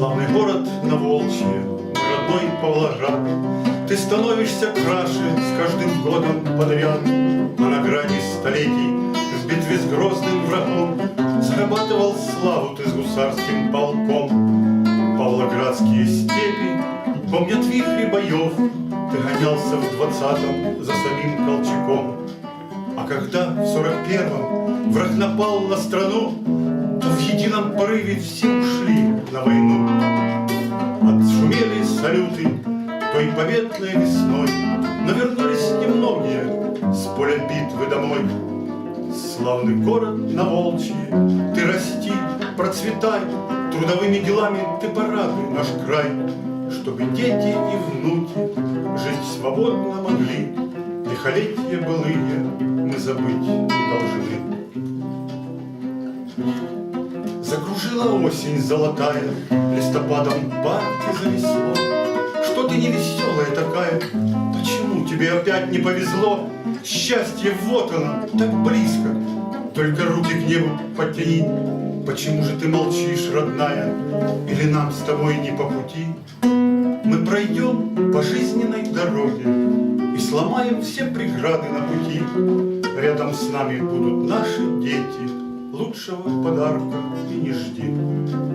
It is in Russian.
Славный город на Волчье, родной Павлоград, Ты становишься краше с каждым годом подряд, А на грани столетий в битве с грозным врагом Зарабатывал славу ты с гусарским полком. Павлоградские степи помнят вихри боев, Ты гонялся в двадцатом за самим Колчаком. А когда в сорок первом враг напал на страну, То в едином порыве все ушли на войну. Салюты той победной весной, Но вернулись немногие с поля битвы домой. Славный город на Волчье, ты расти, процветай, Трудовыми делами ты порадуй наш край, Чтобы дети и внуки жить свободно могли, Лихолетия былые мы забыть не должны. Закружила осень золотая, Листопадом парки занесло. Что ты невеселая такая? Почему тебе опять не повезло? Счастье вот оно, так близко. Только руки к небу подтяни. Почему же ты молчишь, родная? Или нам с тобой не по пути? Мы пройдем по жизненной дороге И сломаем все преграды на пути. Рядом с нами будут наши дети, Лучшего подарка и не жди.